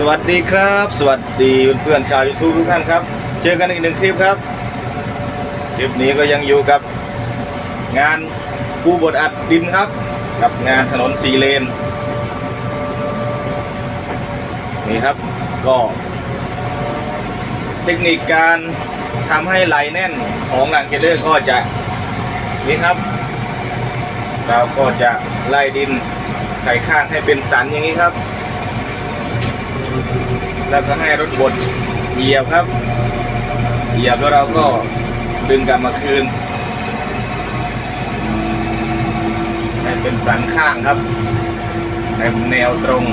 สวัสดีครับ สวัสดีเพื่อนๆชาวยูทูบทุกท่านครับ เจอกันอีกหนึ่งคลิปครับคลิปนี้ก็ยังอยู่กับ งานปูบดอัดดินครับ กับงานถนนสีเลนนี่ครับก็ เทคนิคการทำให้ไหลแน่นของหลังเกเดอร์ก็จะนี่ครับ เราก็จะไล่ดินใส่ข้างให้เป็นสันอย่างนี้ครับ แล้วก็ให้รถบดเหยียบครับ เหยียบแล้วเราก็ดึงกลับมาคืนให้เป็นสันข้างครับให้แนวตรง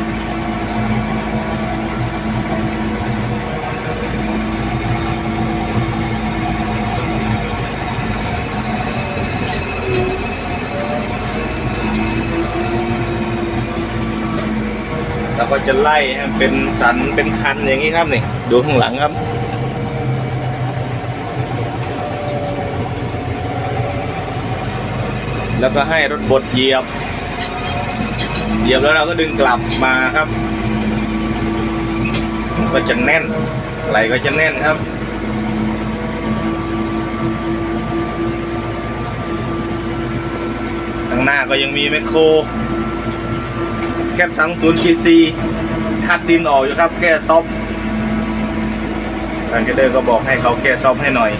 เราก็จะไล่ให้มันเป็นสันเป็นคันอย่างนี้ครับนี่ดูข้างหลังครับ แล้วก็ให้รถบดเหยียบ เหยียบแล้วเราก็ดึงกลับมาครับก็จะแน่นไหลก็จะแน่นครับข้างหน้าก็ยังมีแมคโคร แคปสังศูนย์พีซีคัดดินออกอยู่ครับ แก้ซอฟทางเกเดอร์ก็บอกให้เขาแก้ซอฟให้หน่อย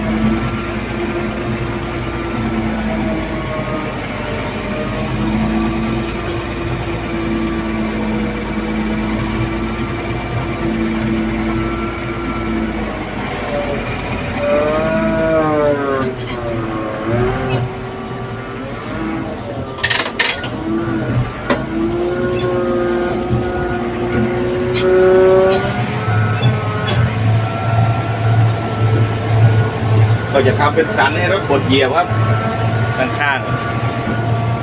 ก็จะทำเป็นสันให้รถบดเหยียบครับข้าง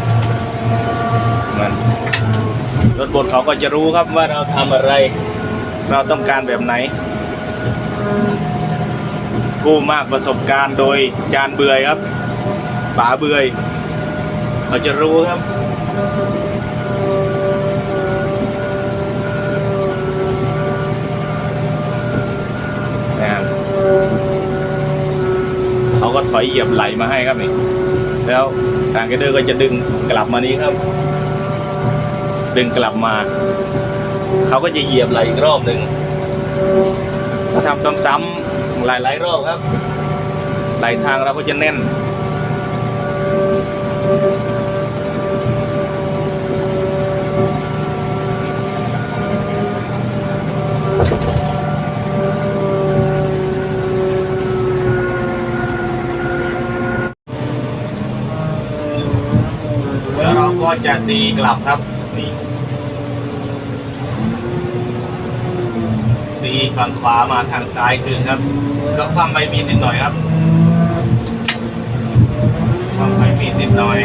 ๆมันรถบดเขาก็จะรู้ครับว่าเราทำอะไร เราต้องการแบบไหนผู้มากประสบการณ์โดยจานเบื่อครับป๋าเบื่อเขาจะรู้ครับเขาก็ ถอยเหยียบไหลมาให้ครับนี่แล้วทางเกเดอร์ก็จะดึงกลับมานี้ครับ ดึงกลับมาเขาก็จะเหยียบไหลอีกรอบหนึ่งถ้าทำซ้ำๆหลายๆรอบครับไหลทางเราก็จะแน่น แล้วเราก็ จะตีกลับครับนี่ตีฝั่งขวามาทางซ้ายคืนครับ ก็ความใบมีดนิดหน่อยครับความใบมีนิดหน่อย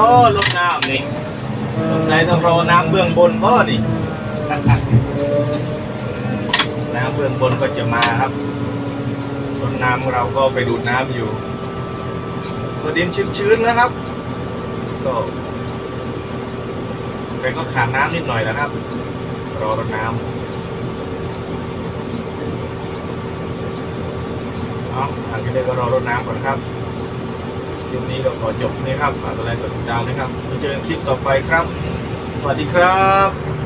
นาะลงน้ำนี่สงสัยต้องรอน้ำเบื้องบนพ่อนี่น้ำเบื้องบนก็จะมาครับต้นน้ำเราก็ไปดูดน้ำอยู่ตัวดินชื้นๆนะครับ ก็แต่ก็ขาดน้ำนิดหน่อยนะครับ รอรดน้ำเอาทางกันเดินก็รอรดน้ำก่อนครับ คลิปนี้เราขอจบนะครับฝากกดไลค์กดติดตามนะครับไว้เจอกันคลิปต่อไปครับ สวัสดีครับ